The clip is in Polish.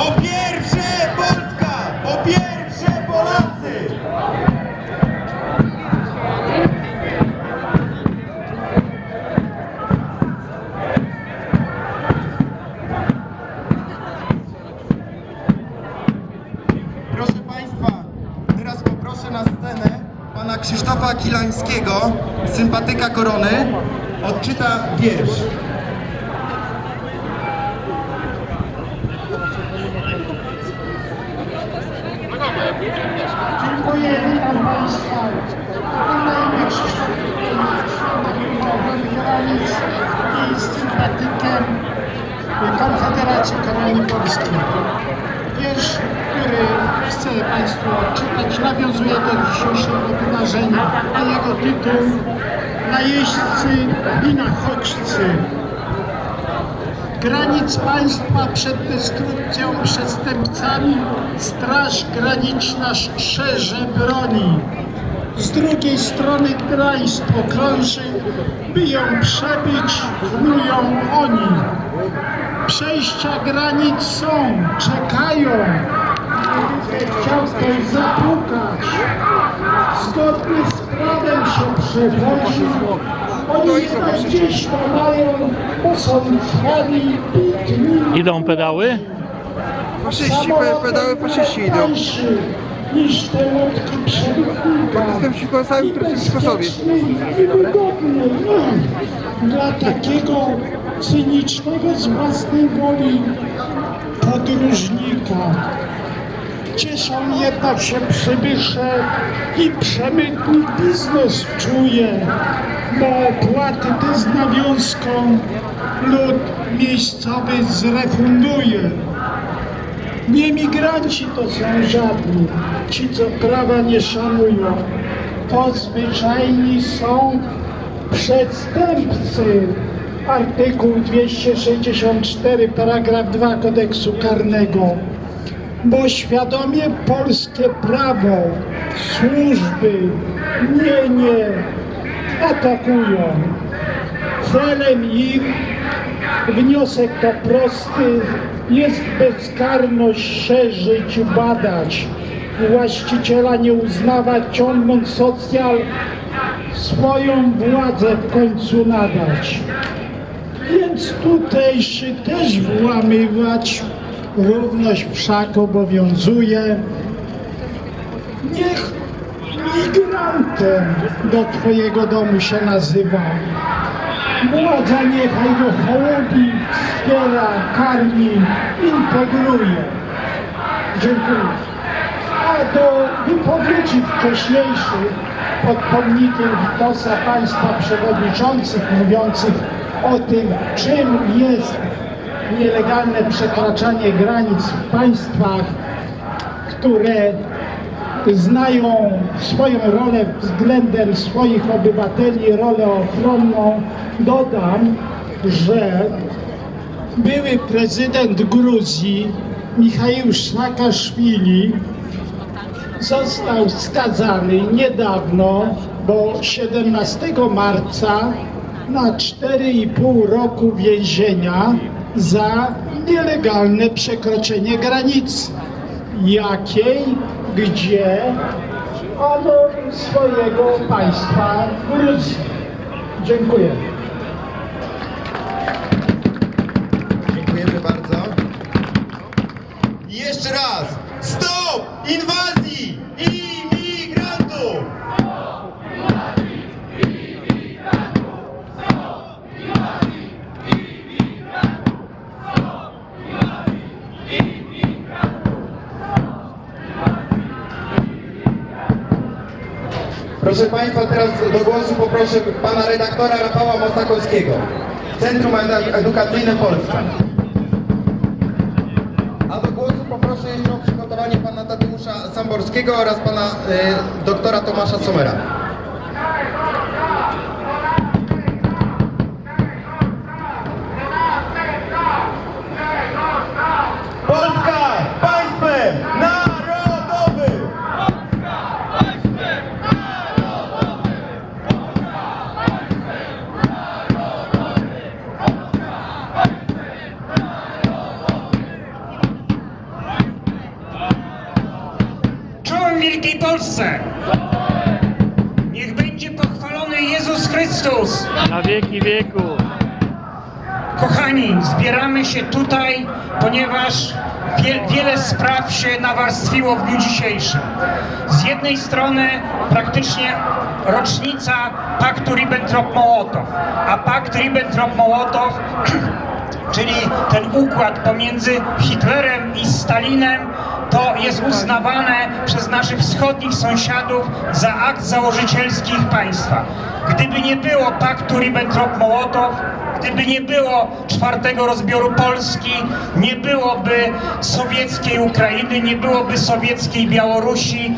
O pierwsze Polska! O pierwsze Polacy! Proszę Państwa, teraz poproszę na scenę Pana Krzysztofa Kilańskiego, sympatyka Korony, odczyta wiersz. Dziękuję, witam Państwa. Kolejny Krzysztof granic i sympatykiem Konfederacji Korony Polskiej. Wiersz, który chcę Państwu odczytać, nawiązuje do dzisiejszego wydarzenia, a jego tytuł Najeźdźcy i nachodźcy. Granic państwa przed destrukcją przestępcami Straż Graniczna strzeże broni. Z drugiej strony draństwo krąży, by ją przebyć, wnują oni. Przejścia granic są, czekają. Chciał ktoś zapukać, zgodnie z prawem się przewozi. Oni tam gdzieś mają, bo są cwani, bitni. Idą pedały? Faszyści, pe- pedały faszyści idą. Niż te łódki przewodnika. Jestem przeciwko samym przeciwko sobie. I wygodny no, dla takiego cynicznego z własnej woli podróżnika. Cieszą jednak się przybysze i przemytnik biznes czuje, bo opłaty te z nawiązką lud miejscowy zrefunduje. Nie migranci to są żadni, ci co prawa nie szanują. To zwyczajni są przestępcy. Artykuł 264, paragraf 2 kodeksu karnego. Bo świadomie polskie prawo, służby, mienie atakują. Celem ich Wniosek to prosty, jest bezkarność szerzyć, badać, właściciela nie uznawać, ciągnąć socjal, swoją władzę w końcu nadać. Więc tutejszy też włamywać, równość wszak obowiązuje. Niech migrantem do Twojego domu się nazywa. Władza niechaj go hołubi, wspiera, karmi, integruje. Dziękuję. A do wypowiedzi wcześniejszych pod pomnikiem Witosa Państwa Przewodniczących mówiących o tym, czym jest nielegalne przekraczanie granic w państwach, które znają swoją rolę względem swoich obywateli, rolę ochronną, dodam, że były prezydent Gruzji Michaił Saakaszwili został skazany niedawno, bo 17 marca na 4,5 roku więzienia za nielegalne przekroczenie granicy. Jakiej, gdzie, ano swojego państwa Gruzji. Dziękuję. Dziękujemy bardzo. I jeszcze raz. Stop inwazji Proszę Państwa, teraz do głosu poproszę pana redaktora Rafała Mosakowskiego. Centrum Edu- Edukacyjne Polska. A do głosu poproszę jeszcze o przygotowanie pana Tadeusza Samborskiego oraz pana y, doktora Tomasza Somera. Wielkiej Polsce! Niech będzie pochwalony Jezus Chrystus! Na wieki wieku. Kochani, zbieramy się tutaj, ponieważ wie, wiele spraw się nawarstwiło w dniu dzisiejszym. Z jednej strony praktycznie rocznica paktu Ribbentrop-Mołotow, a pakt Ribbentrop-Mołotow czyli ten układ pomiędzy Hitlerem i Stalinem, to jest uznawane przez naszych wschodnich sąsiadów za akt założycielski ich państwa. Gdyby nie było paktu Ribbentrop-Mołotow, gdyby nie było czwartego rozbioru Polski, nie byłoby sowieckiej Ukrainy, nie byłoby sowieckiej Białorusi